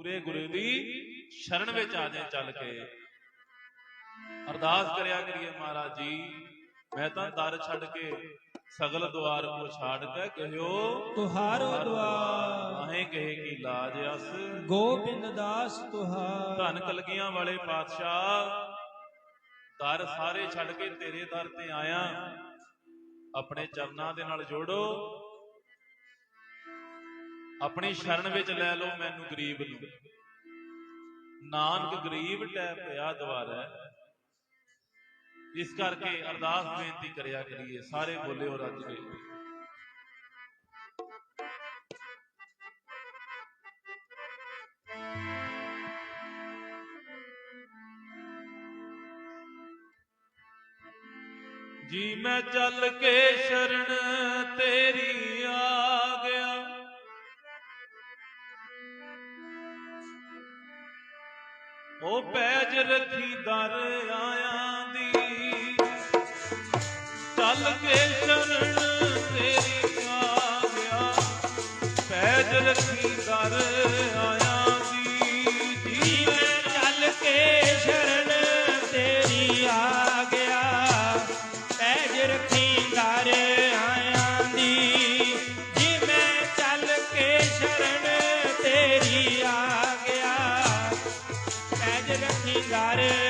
ਪੂਰੇ ਗੁਰੂ ਦੀ ਸ਼ਰਨ ਵਿੱਚ ਆ ਜਾਏ ਚੱਲ ਕੇ। ਅਰਦਾਸ ਕਰਿਆ ਕਰੀਏ ਮਹਾਰਾਜ ਜੀ ਮੈਂ ਤਾਂ ਦਰ ਛੱਡ ਕੇ ਸਗਲ ਦੁਆਰ ਕੋ ਛਾੜ ਕੇ ਕਹਿਓ ਤੁਹਾਰੋ ਦੁਆਰ। ਆਹੇ ਕਹੇ ਕੀ ਲਾਜ ਅਸ। ਗੋਬਿੰਦ ਦਾਸ ਤੁਹਾਰ। ਧੰਨ ਕਲਗੀਆਂ ਵਾਲੇ ਪਾਤਸ਼ਾਹ ਦਰ ਸਾਰੇ ਛੱਡ ਕੇ ਤੇਰੇ ਦਰ ਤੇ ਆਇਆ। ਆਪਣੇ ਚਰਨਾਂ ਦੇ ਨਾਲ ਜੋੜੋ। ਆਪਣੀ ਸ਼ਰਨ ਵਿੱਚ ਲੈ ਲਓ ਮੈਨੂੰ ਗਰੀਬ ਨੂੰ। ਨਾਨਕ ਗਰੀਬ ਟੈ ਪਿਆ ਦਵਾਰੈ ਇਸ ਕਰਕੇ ਅਰਦਾਸ ਬੇਨਤੀ ਕਰਿਆ ਕਰੀਏ ਸਾਰੇ ਬੋਲਿਓ ਰੱਜ ਕੇ ਜੀ ਮੈਂ ਚੱਲ ਕੇ ਸ਼ਰਨ ਤੇਰੀ ਆ। ਉਹ ਪੈਜ ਰੱਖੀ ਦਰ ਆਇਆਂ ਦੀ। ਚੱਲ ਕੇ ਸ਼ਰਨ ਤੇਰੀ ਆ ਗਿਆ ਪੈਜ ਰੱਖੀ ਦਰ ਆਇਆਂ ਰੱਖੀ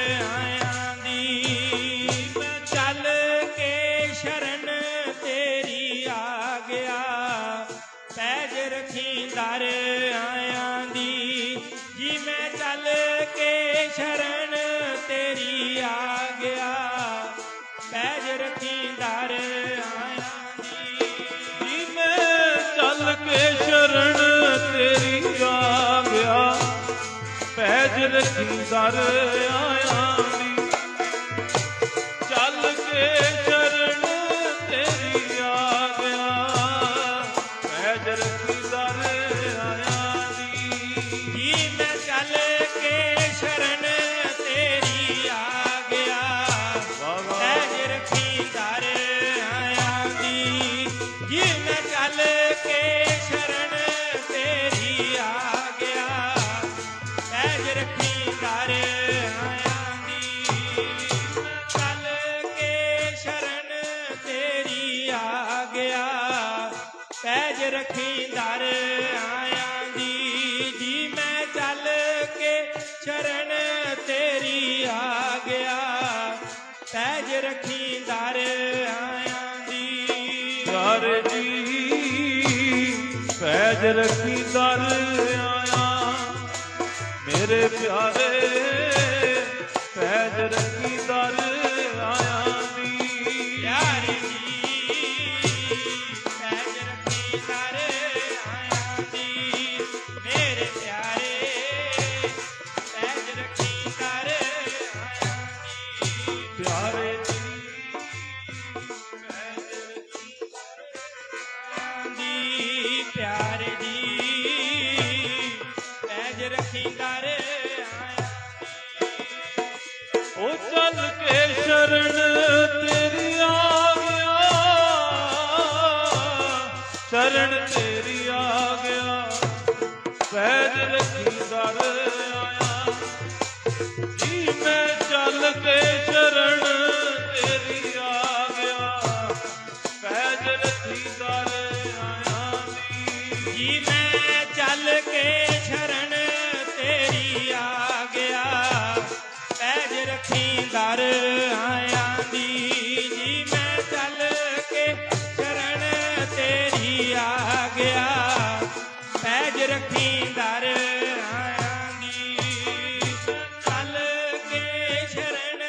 ਪੈਜ ਰੱਖੀ ਦਰ ਪੈਜ ਆਇਆ ਦੀ, ਜੀ ਮੈਂ ਚੱਲ ਕੇ ਸ਼ਰਨ ਤੇਰੀ ਆ ਗਿਆ। ਪੈਜ ਰੱਖੀ ਆਇਆ ਆਇਆਂ ਦੀ। ਪਿਆਰੇ ਜੀ, ਪੈਜ ਰੱਖੀ ਆਇਆ। ਮੇਰੇ ਪਿਆਰੇ ਦਰ ਆਇਆ ਜੀ ਮੈਂ ਚੱਲ ਕੇ ਸ਼ਰਨ ਤੇਰੀ ਆ ਗਿਆ। ਪੈਜ ਰੱਖੀ ਆਇਆ ਦੀ। ਰੱਖੀ ਦਰ ਆਇਆਂ ਦੀ ਚੱਲ ਕੇ ਸ਼ਰਨ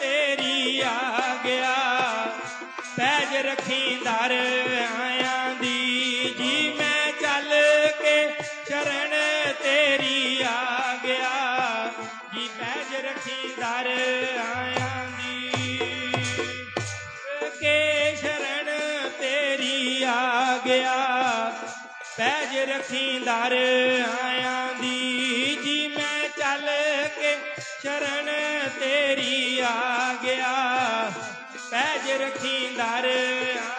ਤੇਰੀ ਆ ਗਿਆ ਪੈਜ ਰੱਖੀ ਦਰ ਦੀ। ਜੀ ਮੈਂ ਚੱਲ ਕੇ ਸ਼ਰਨ ਤੇਰੀ ਆ ਗਿਆ ਜੀ ਪੈਜ ਰੱਖੀ ਦਰ ਪੈਜ ਰੱਖੀ ਆਇਆਂ ਦੀ, ਜੀ ਮੈਂ ਚੱਲ ਕੇ ਸ਼ਰਨ ਤੇਰੀ ਆ ਗਿਆ। ਪੈਜ ਰੱਖੀ ਦਰ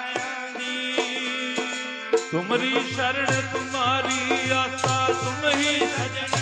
ਆਇਆਂ ਦੀ। ਤੁਮਰੀ ਸ਼ਰਨ, ਤੁਮਾਰੀ ਆਸਾ, ਤੁਮ ਹੀ ਸਜਣ।